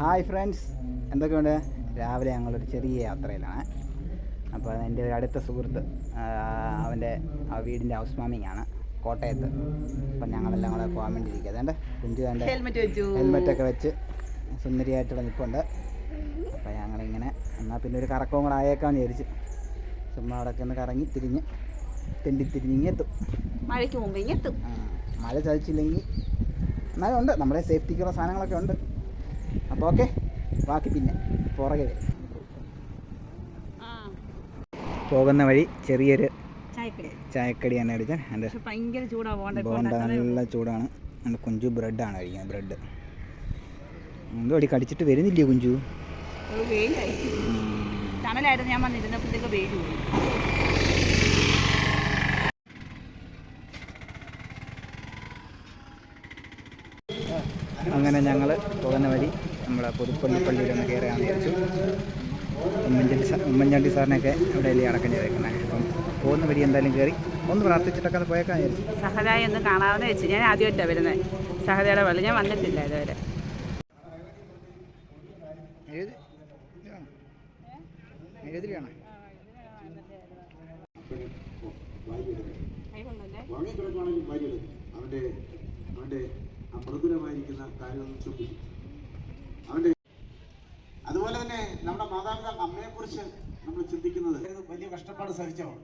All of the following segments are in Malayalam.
Hi friends. എന്തൊക്കെയുണ്ട്? രാവിലെ ഞങ്ങളൊരു ചെറിയ യാത്രയിലാണ്. അപ്പോൾ എന്റെ ഒരു അടുത്ത സുഹൃത്ത് അവന്റെ ആ വീടിന്റെ ഹൗസ് വാമിംഗ് ആണ് കോട്ടയത്ത്. അപ്പം ഞങ്ങളെല്ലാം കൂടെ പോകാൻ വേണ്ടി ഇരിക്കുക അതുകൊണ്ട് കുഞ്ചു വെച്ചു. ഹെൽമെറ്റൊക്കെ വെച്ച് സുന്ദരിയായിട്ടുള്ള നിൽപ്പുണ്ട്. അപ്പോൾ ഞങ്ങളിങ്ങനെ എന്നാൽ പിന്നെ ഒരു കറക്കവും കൂടെ ആയേക്കാന്ന് വിചാരിച്ച് ചുമ്മാ അവിടെ ഒന്ന് കറങ്ങി തിരിഞ്ഞ് തെണ്ടി തിരിഞ്ഞിങ്ങി എത്തും. മഴയ്ക്ക് മുമ്പ് ഇങ്ങെത്തും മഴ ചതിച്ചില്ലെങ്കിൽ എന്നാലും ഉണ്ട്. നമ്മുടെ സേഫ്റ്റിക്കുള്ള സാധനങ്ങളൊക്കെ ഉണ്ട്. അപ്പോൾ ഓക്കെ. ബാക്കി പിന്നെ പുറകെ വരും. പോകുന്ന വഴി ചെറിയൊരു ചായക്കട. ചായക്കടിയാണ് അടിച്ചത് എന്റെ ഭയങ്കര ചൂടാ പോകണ്ട. ബോണ്ട നല്ല ചൂടാണ്. എന്റെ കുഞ്ചു ബ്രെഡാണ് കഴിക്കുന്നത് ബ്രെഡ്. എന്തോ അടി കടിച്ചിട്ട് വരുന്നില്ലേ കുഞ്ചു. തണലായിരുന്നു ഞാൻ വന്നിരുന്നപ്പോഴത്തേക്ക് വെയിൽ പോയി. അങ്ങനെ ഞങ്ങൾ പോകുന്ന വഴി നമ്മുടെ പുതുപ്പള്ളി പള്ളിയിലൊന്ന് കയറാമെന്ന് വിചാരിച്ചു. ഉമ്മൻചാണ്ടി സാർ ഉമ്മൻചാണ്ടി സാറിനെയൊക്കെ അവിടെ അല്ലേ അടക്കം ചെയ്തേക്കുന്നത് അപ്പം പോകുന്ന വഴി എന്തായാലും കയറി ഒന്ന് പ്രാർത്ഥിച്ചിട്ടൊക്കെ അത് പോയേക്കാൻ വിചാരിച്ചു. സഹതായി ഒന്ന് കാണാമെന്ന് വെച്ച് ഞാൻ ആദ്യമായിട്ടാണ് വരുന്നത് സഹതയുടെ പള്ളി ഞാൻ വന്നിട്ടില്ല ഇതുവരെ. എഴുതി എഴുതിയാണ് ഉറങ്ങിക്കിടക്കുകയാണെങ്കിൽ ഭാര്യയെടുക്കും അവന്റെ അവന്റെ ആ മൃദുലമായിരിക്കുന്ന കാര്യമൊന്നും ചോദിക്കും. അവന്റെ അതുപോലെ തന്നെ നമ്മുടെ മാതാപിതാക്കൾ അമ്മയെ കുറിച്ച് നമ്മൾ ചിന്തിക്കുന്നത്. വലിയ കഷ്ടപ്പാട് സഹിച്ചവർ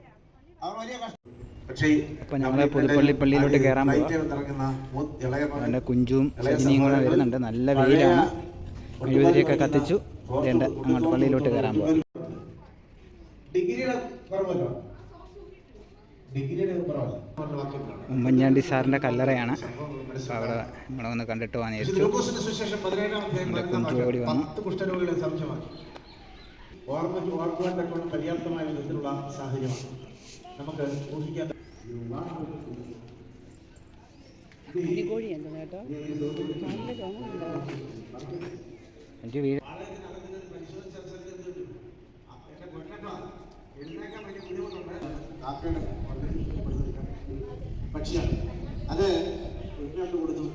അവർ വലിയ കഷ്ടം പക്ഷേ അപ്പോൾ ഞങ്ങൾ പുതുപ്പള്ളി പള്ളിയിലോട്ട് കയറാൻ പോവാം. കുഞ്ചും സജിനിയും കൂടെ വരുന്നുണ്ട്. നല്ല വെയിലാണ് മെഴുകുതിരിയൊക്കെ കത്തിച്ചു. വേണ്ട അങ്ങോട്ട് പള്ളിയിലോട്ട് കയറാൻ പോവാം. ഡിഗ്രിയുടെ ഉമ്മൻചാണ്ടി സാറിന്റെ കല്ലറയാണ്. അപ്പോൾ അവിടെ നമ്മളെ ഒന്ന് കണ്ടിട്ട് പോകാൻ വിചാരിച്ചു ലൂക്കോസിന്റെ സുവിശേഷം പതിനേഴാം അധ്യായം നമ്മുടെ പതിനൊന്നാം കുഞ്ചു ഓടി വാക്യം. വന്നു. ഓർമ്മയ്ക്ക് ഓർക്കുവാൻ തക്കോണം പര്യാപ്തമായ വിധത്തിലുള്ള സാഹചര്യമാണ്. നമുക്ക് ഊഹിക്കാൻ വീട് കാക്കയുടെ പക്ഷിയാണ് അത് കൊടുത്തു.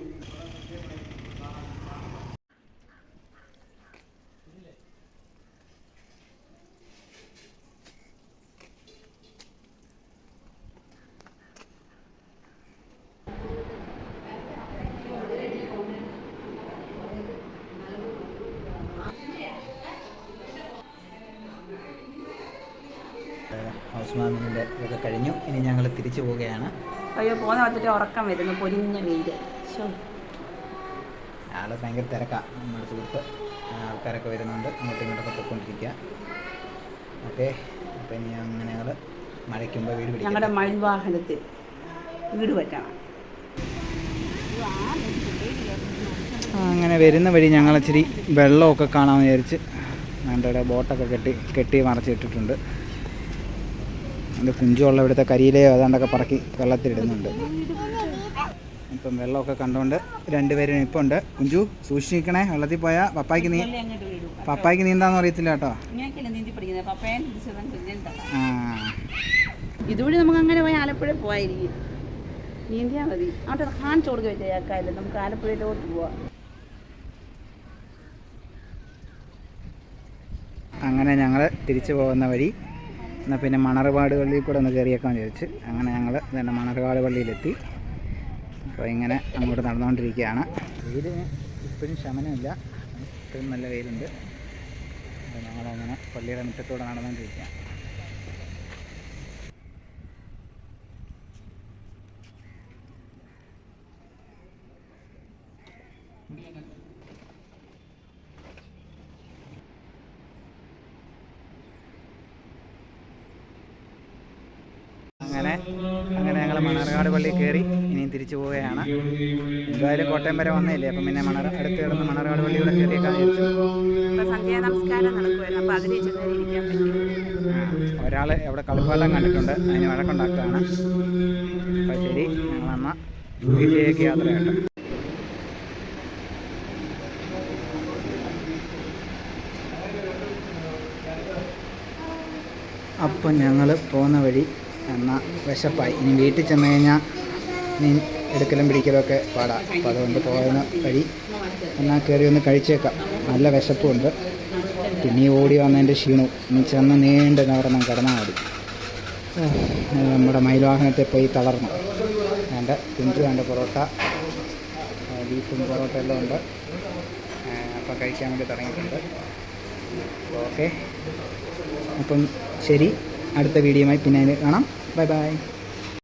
ഹൗസ് വാമിങ്ങിന്റെ ഇതൊക്കെ കഴിഞ്ഞു. ഇനി ഞങ്ങൾ തിരിച്ചു പോവുകയാണ്. അയ്യോ പോകുന്ന വന്നിട്ട് ഉറക്കം വരുന്നു പൊരിഞ്ഞ വെയിൽ. ആൾ ഭയങ്കര തിരക്കാണ് നമ്മുടെ സുഹൃത്ത്. ആൾക്കാരൊക്കെ വരുന്നുണ്ട്. അങ്ങോട്ടും ഇങ്ങോട്ടൊക്കെ പൊയ്ക്കൊണ്ടിരിക്കുക ഓക്കെ അപ്പം ഇനി അങ്ങനെ ഞങ്ങൾ മഴയ്ക്കുമ്പോൾ വീട് പിടിക്കും. ഞങ്ങളുടെ മൺവാഹനത്തിൽ വീട് പറ്റണം അങ്ങനെ വരുന്ന വഴി ഞങ്ങൾ ഇച്ചിരി വെള്ളമൊക്കെ കാണാമെന്ന് വിചാരിച്ച് ഞങ്ങളുടെ ബോട്ടൊക്കെ കെട്ടി കെട്ടി മറച്ചിട്ടിട്ടുണ്ട്. എന്റെ കുഞ്ചുള്ള ഇവിടുത്തെ കരിയിലയോ അതാണ്ടൊക്കെ പറക്കി വെള്ളത്തിലിടുന്നുണ്ട്. ഇപ്പം വെള്ളമൊക്കെ കണ്ടുകൊണ്ട് രണ്ടുപേരും ഇപ്പം ഉണ്ട് കുഞ്ചു സൂക്ഷിക്കണേ വെള്ളത്തിൽ പോയാൽ പപ്പായ്ക്ക് നീ പപ്പായ്ക്ക് നീന്താന്ന് അറിയത്തില്ല കേട്ടോ. ആ. ഇതുവഴി നമുക്ക് അങ്ങനെ പോയി ആലപ്പുഴ പോയായിരിക്കും നീന്തിയാൽ മതി. അവിടെ കാണിച്ചു കൊടുക്കുക ചേക്കാല്ലേ നമുക്ക് ആലപ്പുഴയിലോട്ട് പോവാം. അങ്ങനെ ഞങ്ങൾ തിരിച്ചു പോകുന്ന വഴി എന്നാൽ പിന്നെ മണർവാട് പള്ളിയിൽ കൂടെ ഒന്ന് കയറിയേക്കാൻ ചോദിച്ച് അങ്ങനെ ഞങ്ങൾ തന്നെ മണർവാട് പള്ളിയിലെത്തി. അപ്പോൾ ഇങ്ങനെ അങ്ങോട്ട് നടന്നുകൊണ്ടിരിക്കുകയാണ് വെയിൽ ഇപ്പോഴും ശമനമില്ല. ഇപ്പോഴും നല്ല വെയിലുണ്ട്. അപ്പോൾ ഞങ്ങളങ്ങനെ പള്ളിയുടെ മുറ്റത്തൂടെ നടന്നുകൊണ്ടിരിക്കുക അങ്ങനെ അങ്ങനെ ഞങ്ങൾ മണർകാട് പള്ളി കയറി ഇനിയും തിരിച്ചു പോവുകയാണ്. എന്തായാലും കോട്ടയം വരെ വന്നില്ലേ? അപ്പം പിന്നെ മണർ അടുത്ത് കിടന്ന് മണർകാട് പള്ളിയുടെ കയറിയേക്കാൻ സന്ധ്യാ നമസ്കാരം നടക്കുമായിരുന്നു അപ്പോൾ അതിനെ പറ്റി. ഒരാൾ എവിടെ കളിപ്പാട്ടം കണ്ടിട്ടുണ്ട്. അതിന് വഴക്കുണ്ടാക്കുകയാണ്. അപ്പം ശരി അമ്മ വീട്ടിലേക്ക് യാത്ര കേട്ടോ അപ്പം ഞങ്ങൾ പോകുന്ന വഴി എന്നാൽ വിശപ്പായി. ഇനി വീട്ടിൽ ചെന്ന് കഴിഞ്ഞാൽ മീൻ എടുക്കലും പിടിക്കലൊക്കെ പാടാം. അപ്പം അതുകൊണ്ട് പോകുന്ന വഴി എന്നാൽ കയറി ഒന്ന് കഴിച്ചേക്കാം. നല്ല വിശപ്പുണ്ട്. പിന്നെ ഓടി വന്നതിന്റെ ക്ഷീണവും. ഇനി ചെന്ന് നീണ്ട് നടന്ന് കിടന്നാൽ മതി. നമ്മുടെ മയിൽവാഹനത്തെ പോയി തളർന്നു. വേണ്ട കുഞ്ചു വേണ്ട പൊറോട്ട. ബീഫും പൊറോട്ട എല്ലാം ഉണ്ട്. അപ്പം കഴിക്കാൻ വേണ്ടി തുടങ്ങിയിട്ടുണ്ട്. ഓക്കെ. അപ്പം ശരി. അടുത്ത വീഡിയോയുമായി പിന്നെ കാണാം. Bye bye.